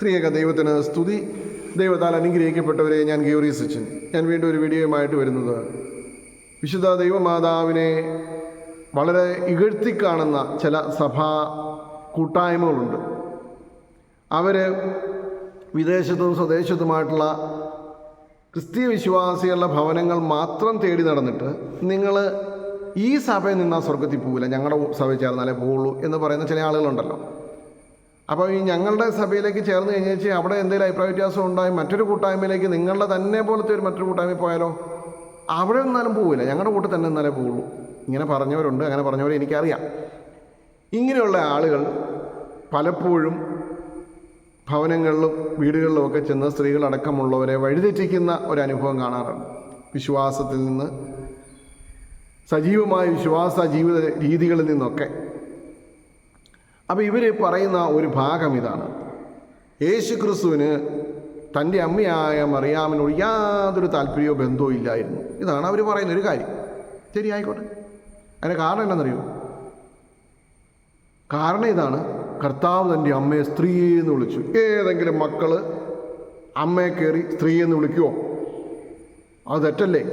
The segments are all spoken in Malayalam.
ത്രിയേക ദൈവത്തിന് സ്തുതി. ദൈവത്താൽ അനുഗ്രഹിക്കപ്പെട്ടവരെ ഞാൻ ഗൗരി സച്ചിൻ. ഞാൻ വീണ്ടും ഒരു വീഡിയോയുമായിട്ട് വരുന്നത് വിശുദ്ധ ദൈവമാതാവിനെ വളരെ ഇകഴ്ത്തി കാണുന്ന ചില സഭാ കൂട്ടായ്മകളുണ്ട്. അവർ വിദേശത്തും സ്വദേശത്തുമായിട്ടുള്ള ക്രിസ്തീയ വിശ്വാസികളുടെ ഭവനങ്ങൾ മാത്രം തേടി നടന്നിട്ട് നിങ്ങൾ ഈ സഭയിൽ നിന്നാൽ സ്വർഗത്തിൽ പോവില്ല ഞങ്ങളുടെ സഭയിൽ ചേർന്നാലേ പോവുള്ളൂ എന്ന് പറയുന്ന ചില ആളുകളുണ്ടല്ലോ. അപ്പോൾ ഈ ഞങ്ങളുടെ സഭയിലേക്ക് ചേർന്ന് കഴിഞ്ഞാൽ വെച്ചാൽ അവിടെ എന്തെങ്കിലും അഭിപ്രായ വ്യത്യാസം ഉണ്ടായി മറ്റൊരു കൂട്ടായ്മയിലേക്ക് നിങ്ങളുടെ തന്നെ പോലത്തെ ഒരു മറ്റൊരു കൂട്ടായ്മ പോയാലോ? അവിടെ നിന്നാലും പോവില്ല. ഞങ്ങളുടെ കൂട്ടിൽ തന്നെ നിന്നാലേ പോവുള്ളൂ. ഇങ്ങനെ പറഞ്ഞവരുണ്ട് അങ്ങനെ പറഞ്ഞവരെ എനിക്കറിയാം. ഇങ്ങനെയുള്ള ആളുകൾ പലപ്പോഴും ഭവനങ്ങളിലും വീടുകളിലും ഒക്കെ ചെന്ന് സ്ത്രീകളടക്കമുള്ളവരെ വഴിതെറ്റിക്കുന്ന ഒരു അനുഭവം കാണാറുണ്ട്. വിശ്വാസത്തിൽ നിന്ന് സജീവമായ വിശ്വാസ ജീവിത രീതികളിൽ നിന്നൊക്കെ. അപ്പോൾ ഇവർ പറയുന്ന ഒരു ഭാഗം ഇതാണ്. യേശു ക്രിസ്തുവിന് തന്റെ അമ്മയായ മറിയാമിനോട് യാതൊരു താല്പര്യമോ ബന്ധവും ഇല്ലായിരുന്നു. ഇതാണ് അവർ പറയുന്ന ഒരു കാര്യം. ശരി ആയിക്കോട്ടെ അതിന് കാരണം എന്താണെന്നറിയോ? കാരണം ഇതാണ്. കർത്താവ് തന്റെ അമ്മയെ സ്ത്രീ എന്ന് വിളിച്ചു. ഏതെങ്കിലും മക്കൾ അമ്മയെ കയറി സ്ത്രീ എന്ന് വിളിക്കുമോ അത് തെറ്റല്ലേ?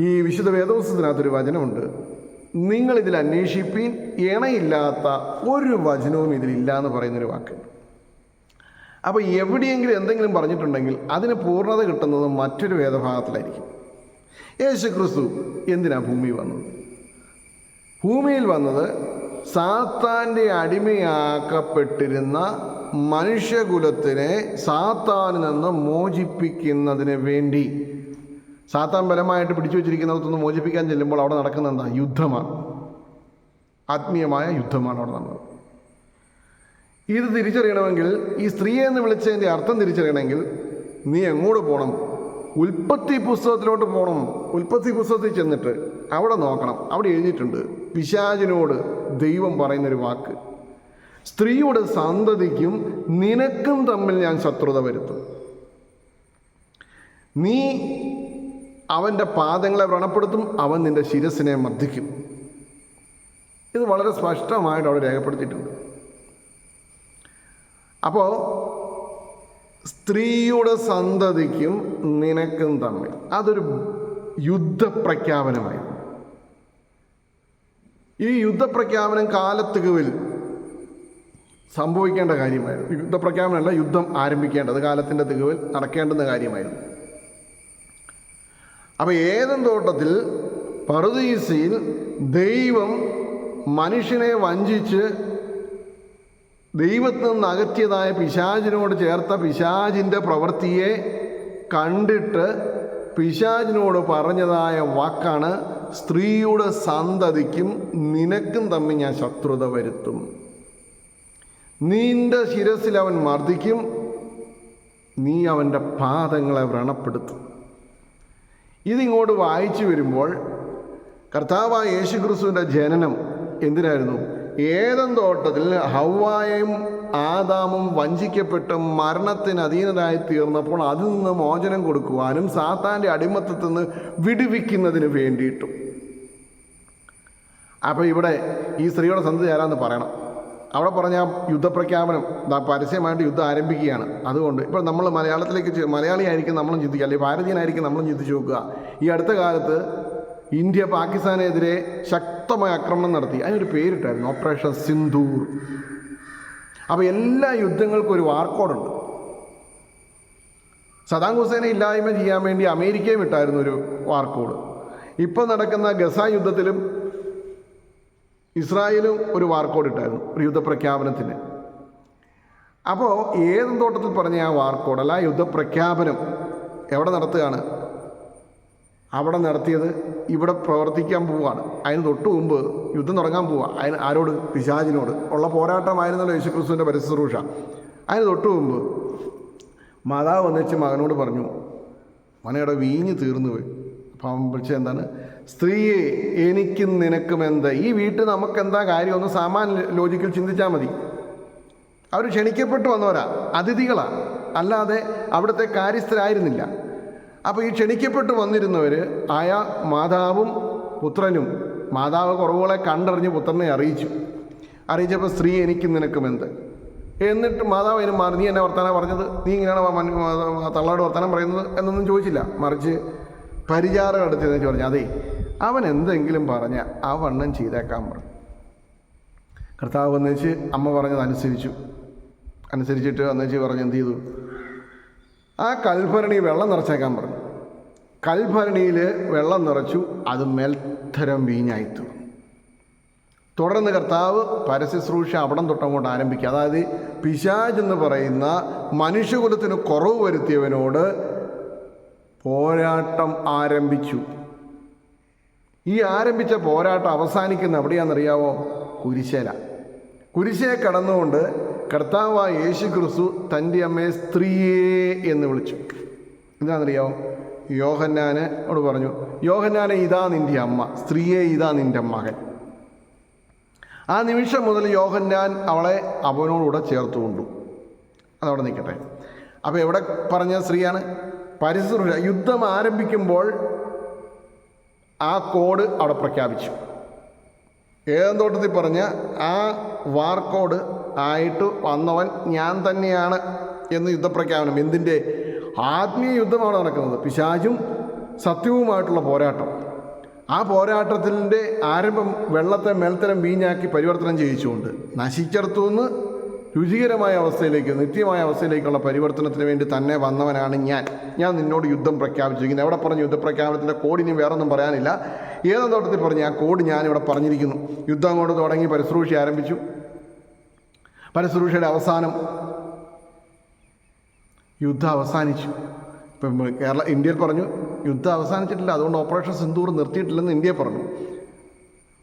ഈ വിശുദ്ധ വേദവസ്തുത്തിനകത്തൊരു വചനമുണ്ട്. നിങ്ങളിതിൽ അന്വേഷിപ്പീൻ ഇണയില്ലാത്ത ഒരു വചനവും ഇതിലില്ല എന്ന് പറയുന്നൊരു വാക്കുണ്ട് അപ്പോൾ എവിടെയെങ്കിലും എന്തെങ്കിലും പറഞ്ഞിട്ടുണ്ടെങ്കിൽ അതിന് പൂർണത കിട്ടുന്നത് മറ്റൊരു വേദഭാഗത്തിലായിരിക്കും. യേശു ക്രിസ്തു എന്തിനാ ഭൂമി വന്നത്? ഭൂമിയിൽ വന്നത് സാത്താന്റെ അടിമയാക്കപ്പെട്ടിരുന്ന മനുഷ്യകുലത്തിനെ സാത്താനിൽ നിന്ന് മോചിപ്പിക്കുന്നതിന് വേണ്ടി സാത്താൻ ബലമായിട്ട് പിടിച്ചു വച്ചിരിക്കുന്നിടത്തുനിന്ന് മോചിപ്പിക്കാൻ ചെല്ലുമ്പോൾ അവിടെ നടക്കുന്ന എന്താ? യുദ്ധമാണ്. ആത്മീയമായ യുദ്ധമാണ് അവിടെ നടന്നത്. ഇത് തിരിച്ചറിയണമെങ്കിൽ ഈ സ്ത്രീയെ എന്ന് വിളിച്ചതിന്റെ അർത്ഥം തിരിച്ചറിയണമെങ്കിൽ നീ എങ്ങോട്ട് പോകണം ഉൽപ്പത്തി പുസ്തകത്തിലോട്ട് പോകണം ഉൽപ്പത്തി പുസ്തകത്തിൽ ചെന്നിട്ട് അവിടെ നോക്കണം. അവിടെ എഴുതിയിട്ടുണ്ട് പിശാചിനോട് ദൈവം പറയുന്നൊരു വാക്ക്. സ്ത്രീയുടെ സന്തതിക്കും നിനക്കും തമ്മിൽ ഞാൻ ശത്രുത വരുത്തും. നീ അവന്റെ പാദങ്ങളെ വ്രണപ്പെടുത്തും അവൻ നിന്റെ ശിരസിനെ മർദ്ദിക്കും. ഇത് വളരെ സ്പഷ്ടമായിട്ട് അവിടെ രേഖപ്പെടുത്തിയിട്ടുണ്ട്. അപ്പോൾ സ്ത്രീയുടെ സന്തതിക്കും നിനക്കും തമ്മിൽ അതൊരു യുദ്ധപ്രഖ്യാപനമായി. ഈ യുദ്ധപ്രഖ്യാപനം കാലത്തുകവിൽ സംഭവിക്കേണ്ട കാര്യമായിരുന്നു. യുദ്ധപ്രഖ്യാപനമല്ല യുദ്ധം ആരംഭിക്കേണ്ടത് കാലത്തിന്റെ തികവിൽ നടക്കേണ്ടുന്ന കാര്യമായിരുന്നു. അപ്പോൾ ഏതൻ തോട്ടത്തിൽ പറുദീസയിൽ ദൈവം മനുഷ്യനെ വഞ്ചിച്ച് ദൈവത്തിൽ നിന്ന് അകറ്റിയതായ പിശാചിനോട് ചേർത്ത പിശാചിന്റെ പ്രവൃത്തിയെ കണ്ടിട്ട് പിശാചിനോട് പറഞ്ഞതായ വാക്കാണ് സ്ത്രീയുടെ സന്തതിക്കും നിനക്കും തമ്മിൽ ഞാൻ ശത്രുത വരുത്തും. നിന്റെ ശിരസിൽ അവൻ മർദ്ദിക്കും നീ അവന്റെ പാദങ്ങളെ വ്രണപ്പെടുത്തും. ഇതിങ്ങോട്ട് വായിച്ചു വരുമ്പോൾ കർത്താവായ യേശു ക്രിസ്തുവിന്റെ ജനനം എന്തിനായിരുന്നു? ഏതൻ തോട്ടത്തിൽ ഹൗവായും ആദാമും വഞ്ചിക്കപ്പെട്ട് മരണത്തിന് അധീനരായി തീർന്നപ്പോൾ അതിൽ നിന്ന് മോചനം കൊടുക്കുവാനും സാത്താന്റെ അടിമത്തത്തിൽ നിന്ന് വിടുവിക്കുന്നതിന് വേണ്ടിയിട്ടും. അപ്പോൾ ഇവിടെ ഈ സ്ത്രീയുടെ സന്ധി ആരാന്ന് പറയണം. അവിടെ പറഞ്ഞ യുദ്ധപ്രഖ്യാപനം പരസ്യമായിട്ട് യുദ്ധം ആരംഭിക്കുകയാണ്. അതുകൊണ്ട് ഇപ്പോൾ നമ്മൾ മലയാളത്തിലേക്ക് മലയാളിയായിരിക്കും നമ്മളും ചിന്തിക്കുക അല്ലെങ്കിൽ ഭാരതീയനായിരിക്കും നമ്മളും ചിന്തിച്ച് നോക്കുക. ഈ അടുത്ത കാലത്ത് ഇന്ത്യ പാകിസ്ഥാനെതിരെ ശക്തമായ ആക്രമണം നടത്തി. അതിനൊരു പേരിട്ടായിരുന്നു ഓപ്പറേഷൻ സിന്ധൂർ അപ്പോൾ എല്ലാ യുദ്ധങ്ങൾക്കും ഒരു വാർക്കോഡുണ്ട് സദാം ഹുസൈനെ ഇല്ലായ്മ ചെയ്യാൻ വേണ്ടി അമേരിക്കയും ഇട്ടായിരുന്നു ഒരു വാർക്കോഡ് ഇപ്പോൾ നടക്കുന്ന ഗസ യുദ്ധത്തിലും ഇസ്രായേലും ഒരു വാർക്കോഡ് ഇട്ടായിരുന്നു ഒരു യുദ്ധപ്രഖ്യാപനത്തിന്. അപ്പോൾ ഏതും തോട്ടത്തിൽ പറഞ്ഞ ആ വാർക്കോഡ് അല്ല യുദ്ധപ്രഖ്യാപനം എവിടെ നടത്തുകയാണ്? അവിടെ നടത്തിയത് ഇവിടെ പ്രവർത്തിക്കാൻ പോവുകയാണ്. അതിന് തൊട്ട് മുമ്പ് യുദ്ധം തുടങ്ങാൻ പോവുക. അതിന് ആരോട്? പിശാചിനോട്. ഉള്ള പോരാട്ടമായിരുന്നല്ലോ യേശുക്രിസ്തുവിന്റെ പരിശുശ്രൂഷ അതിന് തൊട്ട് മുമ്പ് മാതാവ് വന്നിച്ച് മകനോട് പറഞ്ഞു മനയുടെ വീഞ്ഞ് തീർന്നു പോയി അവൻ വിളിച്ചത് എന്താണ്? സ്ത്രീയെ എനിക്കും നിനക്കും എന്ത്? ഈ വീട്ടിൽ നമുക്കെന്താ കാര്യം? ഒന്ന് സാമാന്യ ലോജിക്കിൽ ചിന്തിച്ചാൽ മതി. അവർ ക്ഷണിക്കപ്പെട്ടു വന്നവരാ അതിഥികളാ. അല്ലാതെ അവിടുത്തെ കാര്യസ്ഥരായിരുന്നില്ല. അപ്പോൾ ഈ ക്ഷണിക്കപ്പെട്ടു വന്നിരുന്നവർ ആയ മാതാവും പുത്രനും. മാതാവ് കുറവുകളെ കണ്ടറിഞ്ഞ് പുത്രനെ അറിയിച്ചു. അറിയിച്ചപ്പോൾ സ്ത്രീ എനിക്കും നിനക്കും എന്ത്? എന്നിട്ട് മാതാവ് അതിന് മാറി നീ എന്നെ വർത്തമാനം പറഞ്ഞത്? നീ ഇങ്ങനെയാണ് തള്ളാട് വർത്തമാനം പറയുന്നത്? എന്നൊന്നും ചോദിച്ചില്ല. മറിച്ച് പരിചാരം അടുത്ത് എന്ന് പറഞ്ഞു അതെ അവൻ എന്തെങ്കിലും പറഞ്ഞ ആ വണ്ണം ചെയ്തേക്കാൻ പറഞ്ഞു. കർത്താവ് വന്നേച്ച് അമ്മ പറഞ്ഞത് അനുസരിച്ചു. അനുസരിച്ചിട്ട് വന്നേച്ച് പറഞ്ഞു എന്ത് ചെയ്തു? ആ കൽഭരണി വെള്ളം നിറച്ചേക്കാൻ പറഞ്ഞു. കൽഭരണിയിൽ വെള്ളം നിറച്ചു അത് മേൽത്തരം വീഞ്ഞായിത്തു തുടർന്ന് കർത്താവ് പരസ്യശ്രൂഷ അവിടം തൊട്ടങ്ങോട്ട് ആരംഭിക്കുക. അതായത് പിശാജ് എന്ന് പറയുന്ന മനുഷ്യകുലത്തിന് കുറവ് വരുത്തിയവനോട് പോരാട്ടം ആരംഭിച്ചു. ഈ ആരംഭിച്ച പോരാട്ടം അവസാനിക്കുന്ന എവിടെയാണെന്നറിയാവോ? കുരിശേല. കുരിശയെ കടന്നുകൊണ്ട് കർത്താവായ യേശു ക്രിസ്തു തന്റെ അമ്മയെ സ്ത്രീയേ എന്ന് വിളിച്ചു. എന്താണെന്നറിയാവോ? യോഹന്നാന് അവിടെ പറഞ്ഞു യോഹന്നാനെ ഇതാ നിന്റെ അമ്മ. സ്ത്രീയെ ഇതാ നിന്റെ മകൻ. ആ നിമിഷം മുതൽ യോഹന്നാൻ അവളെ അവനോടുകൂടെ ചേർത്തുകൊണ്ടു. അതവിടെ നിൽക്കട്ടെ. അപ്പോൾ എവിടെ പറഞ്ഞ സ്ത്രീയാണ്? പരിശുദ്ധ യുദ്ധം ആരംഭിക്കുമ്പോൾ ആ കോഡ് അവിടെ പ്രഖ്യാപിച്ചു. ഏതന്തോട്ടത്തിൽ പറഞ്ഞ ആ വാർ കോഡ് ആയിട്ട് വന്നവൻ ഞാൻ തന്നെയാണ് എന്ന് യുദ്ധപ്രഖ്യാപനം. എന്തിന്റെ? ആത്മീയ യുദ്ധമാണ് നടക്കുന്നത്. പിശാചും സത്യവുമായിട്ടുള്ള പോരാട്ടം. ആ പോരാട്ടത്തിന്റെ ആരംഭം വെള്ളത്തെ മേൽത്തരം വീഞ്ഞാക്കി പരിവർത്തനം ചെയ്യിച്ചുകൊണ്ട് നശിച്ചെടുത്തുനിന്ന് രുചികരമായ അവസ്ഥയിലേക്ക് നിത്യമായ അവസ്ഥയിലേക്കുള്ള പരിവർത്തനത്തിന് വേണ്ടി തന്നെ വന്നവനാണ് ഞാൻ. ഞാൻ നിന്നോട് യുദ്ധം പ്രഖ്യാപിച്ചിരിക്കുന്നു. എവിടെ പറഞ്ഞു യുദ്ധപ്രഖ്യാപനത്തിന്റെ കോഡ് ഇനി വേറൊന്നും പറയാനില്ല. ഏതാം തോട്ടത്തിൽ പറഞ്ഞു ആ കോഡ് ഞാനിവിടെ പറഞ്ഞിരിക്കുന്നു. യുദ്ധം കൊണ്ട് തുടങ്ങി പരിശ്രൂഷി ആരംഭിച്ചു. പരിശ്രൂഷയുടെ അവസാനം യുദ്ധം അവസാനിച്ചു. ഇപ്പം കേരള ഇന്ത്യയിൽ പറഞ്ഞു യുദ്ധം അവസാനിച്ചിട്ടില്ല. അതുകൊണ്ട് ഓപ്പറേഷൻ സിന്ദൂർ നിർത്തിയിട്ടില്ലെന്ന് ഇന്ത്യയെ പറഞ്ഞു.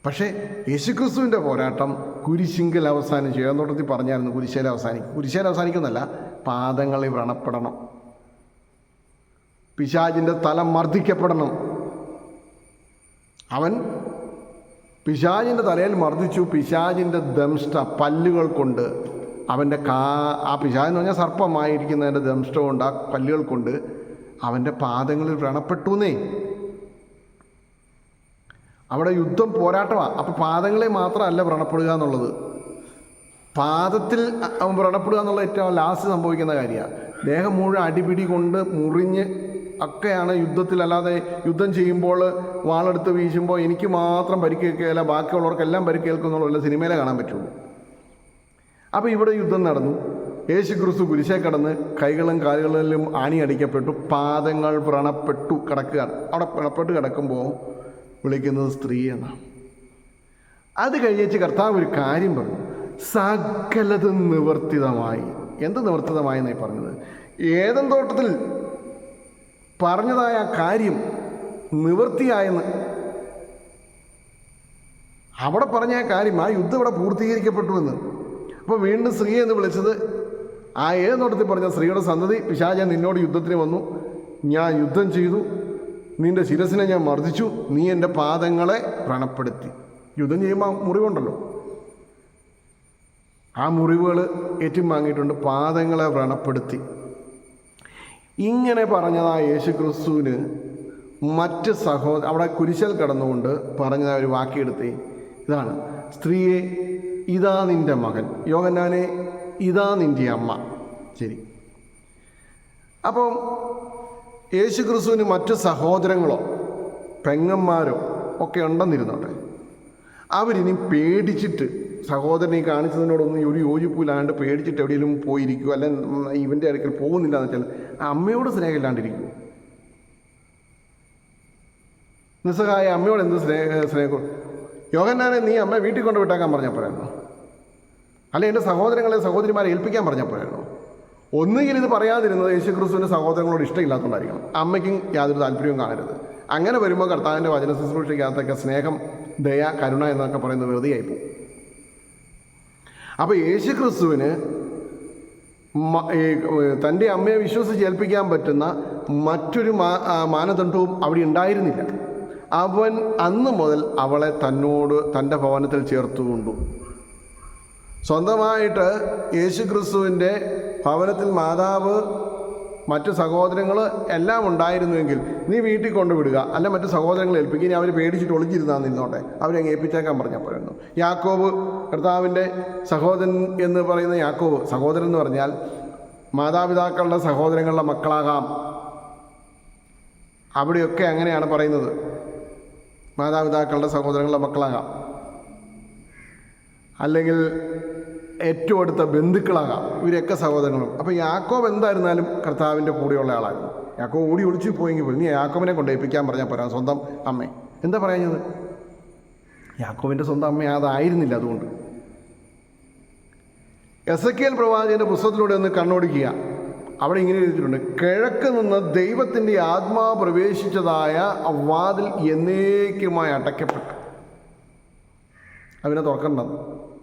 പക്ഷേ യേശുക്രിസ്തുവിന്റെ പോരാട്ടം കുരിശിങ്കൽ അവസാനിച്ചു. ഏതോട്ടത്തിൽ പറഞ്ഞായിരുന്നു കുരിശേൽ അവസാനിക്കും? കുരിശേൽ അവസാനിക്കുന്നല്ല പാദങ്ങളിൽ വ്രണപ്പെടണം. പിശാജിന്റെ തലം മർദ്ദിക്കപ്പെടണം. അവൻ പിശാജിന്റെ തലയിൽ മർദ്ദിച്ചു. പിശാജിന്റെ ദംഷ്ട പല്ലുകൾ കൊണ്ട് അവന്റെ കാ ആ പിശാജ് എന്ന് പറഞ്ഞാൽ സർപ്പമായിരിക്കുന്നതിന്റെ ദംഷ്ടം കൊണ്ട് ആ പല്ലുകൾ കൊണ്ട് അവന്റെ പാദങ്ങളിൽ വ്രണപ്പെട്ടു എന്നേ അവിടെ യുദ്ധം പോരാട്ടമാണ് അപ്പോൾ പാദങ്ങളെ മാത്രമല്ല വ്രണപ്പെടുക എന്നുള്ളത്. പാദത്തിൽ വ്രണപ്പെടുക എന്നുള്ള ഏറ്റവും ലാസ്റ്റ് സംഭവിക്കുന്ന കാര്യമാണ് ദേഹം മുഴുവൻ അടിപിടി കൊണ്ട് മുറിഞ്ഞ് ഒക്കെയാണ് യുദ്ധത്തിലല്ലാതെ യുദ്ധം ചെയ്യുമ്പോൾ വാളെടുത്ത് വീശുമ്പോൾ എനിക്ക് മാത്രം പരിക്കേൽക്കുകയില്ല ബാക്കിയുള്ളവർക്കെല്ലാം പരിക്കേൽക്കും എന്നുള്ള സിനിമയിലെ കാണാൻ പറ്റുള്ളൂ. അപ്പോൾ ഇവിടെ യുദ്ധം നടന്നു. യേശു ക്രിസ്തു കുരിശേ കടന്ന് കൈകളും കാലുകളിലും ആണി അടിക്കപ്പെട്ടു. പാദങ്ങൾ വ്രണപ്പെട്ടു കിടക്കുകയാണ്. അവിടെ വ്രണപ്പെട്ട് കിടക്കുമ്പോൾ വിളിക്കുന്നത് സ്ത്രീ എന്നാണ് അത് കഴിഞ്ഞേച്ച് കർത്താവ് ഒരു കാര്യം പറഞ്ഞു. സകലത് നിവർത്തിതമായി. എന്ത് നിവർത്തിതമായി എന്നായി പറഞ്ഞത്? ഏതൻ തോട്ടത്തിൽ പറഞ്ഞതായ കാര്യം നിവൃത്തിയായെന്ന് അവിടെ പറഞ്ഞ കാര്യം ആ യുദ്ധം ഇവിടെ പൂർത്തീകരിക്കപ്പെട്ടു എന്ന് അപ്പോൾ വീണ്ടും സ്ത്രീ എന്ന് വിളിച്ചത് ആ ഏത് നോട്ടത്തിൽ പറഞ്ഞ സ്ത്രീയുടെ സന്തതി പിശാച നിന്നോട് യുദ്ധത്തിന് വന്നു. ഞാൻ യുദ്ധം ചെയ്തു. നിന്റെ ശിരസിനെ ഞാൻ മർദ്ദിച്ചു. നീ എന്റെ പാദങ്ങളെ വ്രണപ്പെടുത്തി. യുദ്ധം ചെയ്യുമ്പോൾ മുറിവുണ്ടല്ലോ. ആ മുറിവുകൾ ഏറ്റും വാങ്ങിയിട്ടുണ്ട് പാദങ്ങളെ വ്രണപ്പെടുത്തി. ഇങ്ങനെ പറഞ്ഞതാ യേശു ക്രിസ്തുവിന് മറ്റ് സഹോദ അവിടെ കുരിശൽ കടന്നുകൊണ്ട് പറഞ്ഞ ഒരു വാക്കിയെടുത്തേ ഇതാണ് സ്ത്രീയെ ഇതാ നിന്റെ മകൻ. യോഗനാനെ ഇതാ നിന്റെ അമ്മ. ശരി. അപ്പം യേശു ക്രിസ്തുവിന് മറ്റ് സഹോദരങ്ങളോ പെങ്ങന്മാരോ ഒക്കെ ഉണ്ടെന്നിരുന്നോട്ടെ. അവരിനി പേടിച്ചിട്ട് സഹോദരനെ കാണിച്ചതിനോടൊന്നും ഒരു യോജിപ്പില്ലാണ്ട് പേടിച്ചിട്ട് എവിടെയെങ്കിലും പോയിരിക്കുക അല്ലെ ഇവന്റെ അടുക്കൽ പോകുന്നില്ല എന്ന് വെച്ചാൽ അമ്മയോട് സ്നേഹമില്ലാണ്ടിരിക്കുമോ നിസ്സഹായ അമ്മയോട് എന്ത് സ്നേഹ സ്നേഹം? യോഗന്നാനെ നീ അമ്മ വീട്ടിൽ കൊണ്ടുവിട്ടേക്കാൻ പറഞ്ഞപ്പോഴായിരുന്നു അല്ലെ എന്റെ സഹോദരങ്ങളെ സഹോദരിമാരെ ഏൽപ്പിക്കാൻ പറഞ്ഞപ്പോഴായിരുന്നു ഒന്നുകിൽ ഇത് പറയാതിരുന്നത് യേശുക്രിസ്തുവിന്റെ സഹോദരങ്ങളോട് ഇഷ്ടമില്ലാത്തതുകൊണ്ടായിരിക്കണം. അമ്മയ്ക്കും യാതൊരു താല്പര്യവും കാണരുത്. അങ്ങനെ വരുമ്പോൾ കർത്താവിന്റെ വചന ശുശ്രൂഷയ്ക്കകത്തൊക്കെ സ്നേഹം ദയ കരുണ എന്നൊക്കെ പറയുന്നത് വെറുതെയായി പോകും അപ്പോൾ യേശു ക്രിസ്തുവിന് തന്റെ അമ്മയെ വിശ്വസിച്ച് ഏൽപ്പിക്കാൻ പറ്റുന്ന മറ്റൊരു മാനദണ്ഡവും അവിടെ ഉണ്ടായിരുന്നില്ല. അവൻ അന്ന് മുതൽ അവളെ തന്നോട് തന്റെ ഭവനത്തിൽ ചേർത്തുകൊണ്ടു. സ്വന്തമായിട്ട് യേശുക്രിസ്തുവിന്റെ ഭവനത്തിൽ മാതാവ് മറ്റു സഹോദരങ്ങൾ എല്ലാം ഉണ്ടായിരുന്നുവെങ്കിൽ നീ വീട്ടിൽ കൊണ്ടുവിടുക. അല്ല മറ്റു സഹോദരങ്ങളെ ഏൽപ്പിക്കുക. ഇനി അവർ പേടിച്ചിട്ട് ഒളിച്ചിരുന്നാൽ നിന്നോട്ടെ. അവരെ അങ്ങ് ഏൽപ്പിച്ചേക്കാൻ പറഞ്ഞപ്പോഴായിരുന്നു. യാക്കോബ് കർത്താവിന്റെ സഹോദരൻ എന്ന് പറയുന്ന യാക്കോബ് സഹോദരൻ എന്ന് പറഞ്ഞാൽ മാതാപിതാക്കളുടെ സഹോദരങ്ങളുടെ മക്കളാകാം. അവിടെയൊക്കെ അങ്ങനെയാണ് പറയുന്നത്. മാതാപിതാക്കളുടെ സഹോദരങ്ങളുടെ മക്കളാകാം. അല്ലെങ്കിൽ ഏറ്റവും അടുത്ത ബന്ധുക്കളാകാം ഇവരൊക്കെ സഹോദരങ്ങളും. അപ്പോൾ യാക്കോബ് എന്തായിരുന്നാലും കർത്താവിന്റെ കൂടെയുള്ള ആളായിരുന്നു. യാക്കോബ് ഓടി ഒളിച്ചു പോയെങ്കിൽ പോലും നീ യാക്കോബിനെ കൊണ്ട് ഏൽപ്പിക്കാൻ പറഞ്ഞാൽ പോരാ? സ്വന്തം അമ്മേ. എന്താ പറയുന്നത്? യാക്കോബിന്റെ സ്വന്തം അമ്മ അതായിരുന്നില്ല അതുകൊണ്ട്. എസ് എ കെ എൽ പ്രവാചകന്റെ പുസ്തകത്തിലൂടെ ഒന്ന് കണ്ണോടിക്കുക. അവിടെ ഇങ്ങനെ എഴുതിയിട്ടുണ്ട് കിഴക്ക് നിന്ന് ദൈവത്തിന്റെ ആത്മാ പ്രവേശിച്ചതായ വാതിൽ എന്നേക്കുമായി അടയ്ക്കപ്പെട്ടു. അതിനെ തുറക്കണ്ടത്?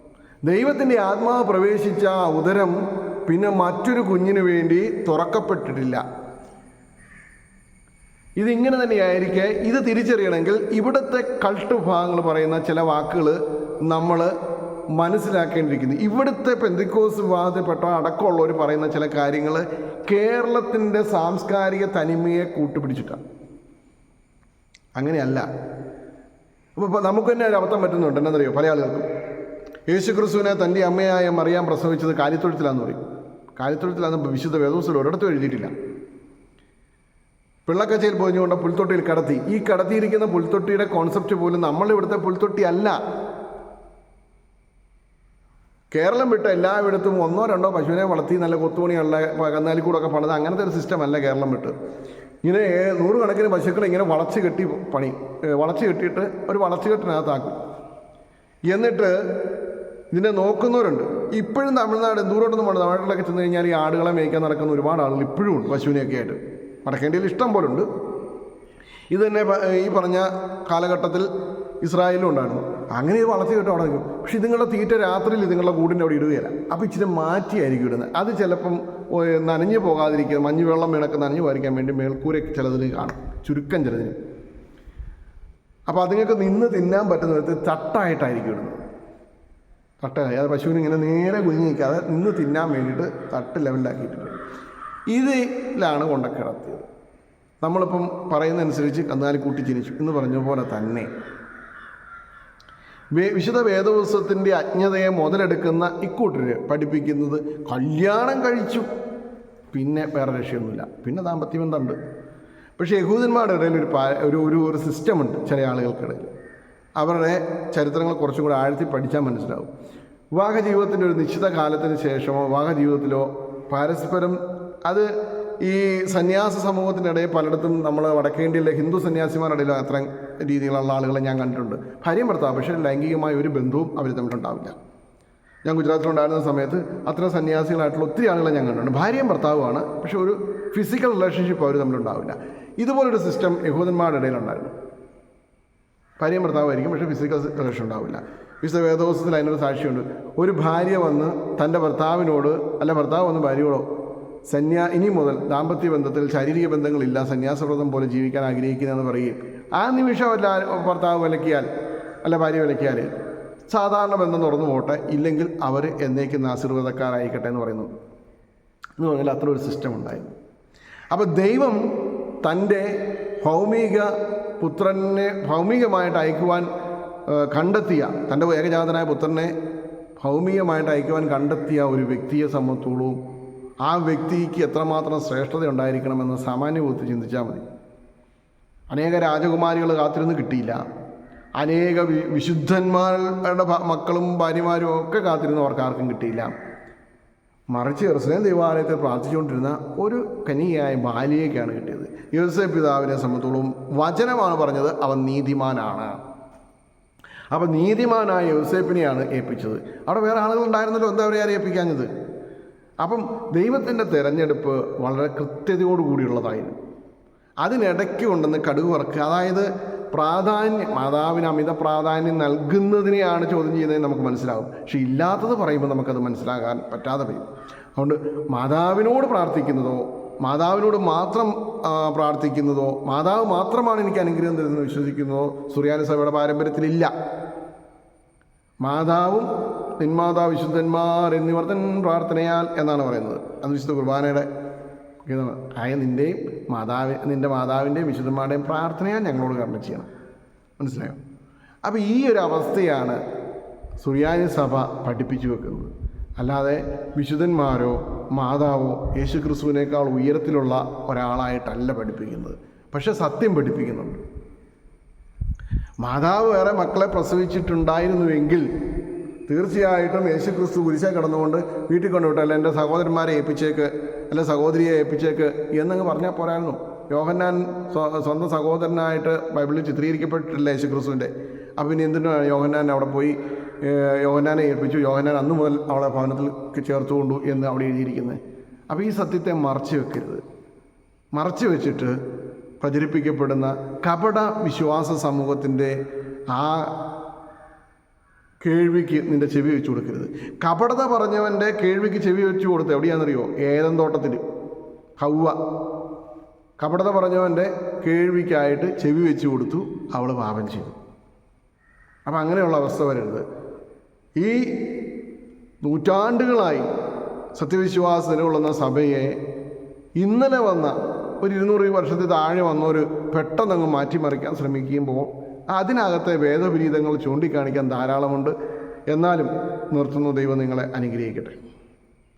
ദൈവത്തിന്റെ ആത്മാവ് പ്രവേശിച്ച ഉദരം പിന്നെ മറ്റൊരു കുഞ്ഞിനു വേണ്ടി തുറക്കപ്പെട്ടിട്ടില്ല. ഇതിങ്ങനെ തന്നെയായിരിക്കെ. ഇത് തിരിച്ചറിയണമെങ്കിൽ ഇവിടുത്തെ കൾട്ട് ഭാഗങ്ങൾ പറയുന്ന ചില വാക്കുകൾ നമ്മൾ മനസ്സിലാക്കേണ്ടിയിരിക്കുന്നു. ഇവിടുത്തെ പെന്തിക്കോസ് വിഭാഗത്തിൽപ്പെട്ട അടക്കമുള്ളവർ പറയുന്ന ചില കാര്യങ്ങൾ കേരളത്തിന്റെ സാംസ്കാരിക തനിമയെ കൂട്ടുപിടിച്ചിട്ടാണ് അങ്ങനെയല്ല. അപ്പോൾ നമുക്ക് തന്നെ ഒരു അബദ്ധം പറ്റുന്നുണ്ട്. എന്നറിയോ പല ആളുകൾക്കും. യേശു ക്രിസ്തുവിനെ തന്റെ അമ്മയായ മറിയാൻ പ്രസവിച്ചത് കാലിത്തൊഴുത്തിലാന്ന് പറയും. കാലിത്തൊഴുത്തിലാന്ന് വിശുദ്ധ വേദോസിൽ ഒരിടത്തും എഴുതിയിട്ടില്ല. പിള്ളക്കച്ചയിൽ പോഞ്ഞുകൊണ്ട് പുൽത്തൊട്ടിയിൽ കടത്തി. ഈ കടത്തിയിരിക്കുന്ന പുൽത്തൊട്ടിയുടെ കോൺസെപ്റ്റ് പോലും നമ്മളിവിടുത്തെ പുൽത്തൊട്ടി അല്ല. കേരളം വിട്ട എല്ലായിടത്തും ഒന്നോ രണ്ടോ പശുവിനെ വളർത്തി നല്ല കൊത്തുപണിയുള്ള കന്നാലിക്കൂടൊക്കെ പണിത് അങ്ങനത്തെ ഒരു സിസ്റ്റം അല്ല കേരളം വിട്ട്. ഇങ്ങനെ നൂറുകണക്കിന് പശുക്കളെ ഇങ്ങനെ വളച്ച് കെട്ടി പണി. വളച്ച് കെട്ടിയിട്ട് ഒരു വളച്ച് കെട്ടിനകത്താക്കും. എന്നിട്ട് ഇതിനെ നോക്കുന്നവരുണ്ട്. ഇപ്പോഴും തമിഴ്നാട് ദൂരോട്ടൊന്നും പോകണം തമിഴ്നാട്ടിലൊക്കെ ചെന്ന് കഴിഞ്ഞാൽ ഈ ആടുകളെ മേയ്ക്കാൻ നടക്കുന്ന ഒരുപാട് ആളുകൾ ഇപ്പോഴും ഉണ്ട് പശുവിനെയൊക്കെ ആയിട്ട്. വടക്കേണ്ടിയിൽ ഇഷ്ടം പോലെ ഉണ്ട് ഇത് തന്നെ ഈ പറഞ്ഞ കാലഘട്ടത്തിൽ ഇസ്രായേലും ഉണ്ടായിരുന്നു. അങ്ങനെ ഇത് വളർത്തി കിട്ടും അവിടെ നിൽക്കും. പക്ഷെ ഇതുങ്ങളുടെ തീറ്റ രാത്രിയിൽ ഇതുങ്ങളുടെ കൂടിന്റെ അവിടെ ഇടുകയില്ല. അപ്പോൾ ഇച്ചിരി മാറ്റിയായിരിക്കും ഇടുന്നത്. അത് ചിലപ്പം നനഞ്ഞു പോകാതിരിക്കുക മഞ്ഞ് വെള്ളം വീണൊക്കെ നനഞ്ഞു പോകാതിരിക്കാൻ വേണ്ടി മേൽക്കൂരയൊക്കെ ചിലതിൽ കാണും. ചുരുക്കം ചിലതിന്. അപ്പോൾ അതുങ്ങൾക്ക് നിന്ന് തിന്നാൻ പറ്റുന്ന വിധത്തിൽ തട്ടായിട്ടായിരിക്കും ഇടുന്നത്. തട്ടായി അത് പശുവിന് ഇങ്ങനെ നേരെ കുഞ്ഞു നിൽക്കാതെ നിന്ന് തിന്നാൻ വേണ്ടിയിട്ട് തട്ട് ലെവലിലാക്കിയിട്ടുണ്ട്. ഇതിലാണ് കൊണ്ട കിടത്തിയത്. നമ്മളിപ്പം പറയുന്നതനുസരിച്ച് കന്നാലി കൂട്ടി ജനിച്ചു എന്ന് പറഞ്ഞ പോലെ തന്നെ വിശുദ്ധ വേദപുസ്തകത്തിന്റെ അജ്ഞതയെ മുതലെടുക്കുന്ന ഇക്കൂട്ടര് പഠിപ്പിക്കുന്നത് കല്യാണം കഴിച്ചു. പിന്നെ വേറെ രക്ഷയൊന്നുമില്ല. പിന്നെ ദാമ്പത്യ ബന്ധമുണ്ട് പക്ഷേ യഹൂദന്മാരുടെ ഇടയിൽ ഒരു ഒരു ഒരു സിസ്റ്റമുണ്ട് ചില ആളുകൾക്കിടയിൽ. അവരുടെ ചരിത്രങ്ങൾ കുറച്ചും കൂടെ ആഴ്ത്തി പഠിച്ചാൽ മനസ്സിലാവും. വിവാഹ ജീവിതത്തിന്റെ ഒരു നിശ്ചിത കാലത്തിന് ശേഷമോ വിവാഹ ജീവിതത്തിലോ പരസ്പരം അത് ഈ സന്യാസ സമൂഹത്തിനിടയിൽ പലയിടത്തും നമ്മൾ വടക്കേണ്ടിയിലെ ഹിന്ദു സന്യാസിമാരുടെ അത്ര രീതിയിലുള്ള ആളുകളെ ഞാൻ കണ്ടിട്ടുണ്ട്. ഭാര്യയും ഭർത്താവ് പക്ഷേ ലൈംഗികമായ ഒരു ബന്ധവും അവർ തമ്മിലുണ്ടാവില്ല ഞാൻ ഗുജറാത്തിലുണ്ടായിരുന്ന സമയത്ത് അത്ര സന്യാസികളായിട്ടുള്ള ഒത്തിരി ആളുകളെ ഞാൻ കണ്ടിട്ടുണ്ട്. ഭാര്യയും ഭർത്താവുമാണ് പക്ഷേ ഒരു ഫിസിക്കൽ റിലേഷൻഷിപ്പ് അവർ തമ്മിലുണ്ടാവില്ല ഇതുപോലൊരു സിസ്റ്റം യഹൂദന്മാരുടെ ഇടയിലുണ്ടായിരുന്നു. ഭാര്യയും ഭർത്താവായിരിക്കും പക്ഷേ ഫിസിക്കൽ റിലേഷൻ ഉണ്ടാവില്ല. വിശുദ്ധ വേദോസത്തിൽ അതിനൊരു സാക്ഷിയുണ്ട്. ഒരു ഭാര്യ വന്ന് തന്റെ ഭർത്താവിനോട് അല്ല ഭർത്താവ് വന്ന് ഭാര്യയോടോ സന്യാ ഇനി മുതൽ ദാമ്പത്യ ബന്ധത്തിൽ ശാരീരിക ബന്ധങ്ങളില്ല സന്യാസവ്രതം പോലെ ജീവിക്കാൻ ആഗ്രഹിക്കുന്നതെന്ന് പറയുകയും ആ നിമിഷം അല്ല ഭർത്താവ് വിലക്കിയാൽ അല്ല ഭാര്യ വിലക്കിയാൽ സാധാരണ ബന്ധം തുറന്നു പോട്ടെ ഇല്ലെങ്കിൽ അവർ എന്നേക്കും ആശീർവാദക്കാരായിക്കട്ടെ എന്ന് പറയുന്നു. എന്ന് പറഞ്ഞാൽ അത്ര ഒരു സിസ്റ്റം ഉണ്ടായി. അപ്പോൾ ദൈവം തന്റെ ഭൗമിക പുത്രനെ ഭൗമികമായിട്ട് അയക്കുവാൻ കണ്ടെത്തിയ തന്റെ ഏകജാതനായ പുത്രനെ ഭൗമികമായിട്ട് അയക്കുവാൻ കണ്ടെത്തിയ ഒരു വ്യക്തിയെ സംബന്ധിച്ചോളവും ആ വ്യക്തിക്ക് എത്രമാത്രം ശ്രേഷ്ഠത ഉണ്ടായിരിക്കണമെന്ന് സാമാന്യ ബുദ്ധി ചിന്തിച്ചാൽ മതി. അനേക രാജകുമാരികൾ കാത്തിരുന്ന് കിട്ടിയില്ല. അനേക വിശുദ്ധന്മാരുടെ മക്കളും ഭാര്യമാരും ഒക്കെ കാത്തിരുന്ന് അവർക്ക് ആർക്കും കിട്ടിയില്ല. മറിച്ച് എറുസലേം ദൈവാലയത്തിൽ പ്രാർത്ഥിച്ചുകൊണ്ടിരുന്ന ഒരു കനിയായ ബാലിയേക്കാണ് കിട്ടിയത്. യോസഫ് പിതാവിനെ സംബന്ധിച്ചോളം വചനമാണ് പറഞ്ഞത് അവൻ നീതിമാനാണ്. അപ്പം നീതിമാനായ യോസേപ്പിനെയാണ് ഏൽപ്പിച്ചത്. അവിടെ വേറെ ആളുകൾ ഉണ്ടായിരുന്നല്ലോ എന്താ അവരെ ആരെ ഏൽപ്പിക്കാഞ്ഞത്? അപ്പം ദൈവത്തിന്റെ തിരഞ്ഞെടുപ്പ് വളരെ കൃത്യതയോടുകൂടിയുള്ളതായിരുന്നു. അതിനിടയ്ക്ക് കൊണ്ടുവന്ന് കടുക് വറക്കുക അതായത് പ്രാധാന്യം മാതാവിന് അമിത പ്രാധാന്യം നൽകുന്നതിനെയാണ് ചോദ്യം ചെയ്യുന്നത് നമുക്ക് മനസ്സിലാകും. പക്ഷെ ഇല്ലാത്തത് പറയുമ്പോൾ നമുക്കത് മനസ്സിലാകാൻ പറ്റാതെ വരും. അതുകൊണ്ട് മാതാവിനോട് പ്രാർത്ഥിക്കുന്നതോ മാതാവിനോട് മാത്രം പ്രാർത്ഥിക്കുന്നതോ മാതാവ് മാത്രമാണ് എനിക്ക് അനുഗ്രഹം തരുന്നത് വിശ്വസിക്കുന്നതോ സുറിയാനി സഭയുടെ പാരമ്പര്യത്തിലില്ല. മാതാവും നിന്മാതാ വിശുദ്ധന്മാർ എന്നിവർ തൻ പ്രാർത്ഥനയാൽ എന്നാണ് പറയുന്നത്. അത് വിശുദ്ധ കുർബാനയുടെ ആയ നിന്റെയും മാതാവ് നിന്റെ മാതാവിന്റെയും വിശുദ്ധന്മാരുടെയും പ്രാർത്ഥനയാ ഞങ്ങളോട് കർമ്മ ചെയ്യണം. മനസ്സിലായോ? അപ്പോൾ ഈ ഒരു അവസ്ഥയാണ് സുറിയാനി സഭ പഠിപ്പിച്ചു വെക്കുന്നത്. അല്ലാതെ വിശുദ്ധന്മാരോ മാതാവോ യേശു ക്രിസ്തുവിനേക്കാൾ ഉയരത്തിലുള്ള ഒരാളായിട്ടല്ല പഠിപ്പിക്കുന്നത്. പക്ഷെ സത്യം പഠിപ്പിക്കുന്നുണ്ട്. മാതാവ് വേറെ മക്കളെ പ്രസവിച്ചിട്ടുണ്ടായിരുന്നുവെങ്കിൽ തീർച്ചയായിട്ടും യേശു ക്രിസ്തു കുരിശേ കിടന്നുകൊണ്ട് വീട്ടിൽ കൊണ്ടുവിട്ടല്ല എന്റെ സഹോദരന്മാരെ ഏൽപ്പിച്ചേക്ക് അല്ലെ സഹോദരിയെ ഏൽപ്പിച്ചേക്ക് എന്നങ്ങ് പറഞ്ഞാൽ പോരായിരുന്നു. യോഹന്നാൻ സ്വ- സ്വന്തം സഹോദരനായിട്ട് ബൈബിളിൽ ചിത്രീകരിക്കപ്പെട്ടിട്ടില്ല യേശു ക്രിസ്തുവിന്റെ അപ്പം പിന്നെ എന്തിനാണ് യോഹന്നാൻ അവിടെ പോയി യോഹന്നാനെ ഏൽപ്പിച്ചു. യോഹന്നാൻ അന്ന് മുതൽ അവളെ ഭവനത്തിൽ ചേർത്തുകൊണ്ടു എന്ന് അവിടെ എഴുതിയിരിക്കുന്നത് അപ്പോൾ ഈ സത്യത്തെ മറച്ചു വെക്കരുത്. മറച്ചു വെച്ചിട്ട് പ്രചരിപ്പിക്കപ്പെടുന്ന കപട വിശ്വാസ സമൂഹത്തിന്റെ ആ കേൾവിക്ക് നിന്റെ ചെവി വെച്ചു കൊടുക്കരുത്. കപടത പറഞ്ഞവന്റെ കേൾവിക്ക് ചെവി വെച്ചു കൊടുത്ത് എവിടെയാണെന്നറിയോ? ഏതം തോട്ടത്തിൽ ഹൗവ. കപടത പറഞ്ഞവന്റെ കേൾവിക്കായിട്ട് ചെവി വെച്ചു കൊടുത്തു അവൾ പാപം ചെയ്തു. അപ്പം അങ്ങനെയുള്ള അവസ്ഥ വരരുത്. ഈ നൂറ്റാണ്ടുകളായി സത്യവിശ്വാസം നിലകൊള്ളുന്ന സഭയെ ഇന്നലെ വന്ന ഒരു ഇരുന്നൂറ് വർഷത്തിൽ താഴെ വന്നവർ പെട്ടെന്നങ്ങ് മാറ്റിമറിക്കാൻ ശ്രമിക്കുമ്പോൾ അതിനകത്തെ വേദവിരീതങ്ങൾ ചൂണ്ടിക്കാണിക്കാൻ ധാരാളമുണ്ട്. എന്നാലും നിർത്തുന്നു ദൈവം നിങ്ങളെ അനുഗ്രഹിക്കട്ടെ.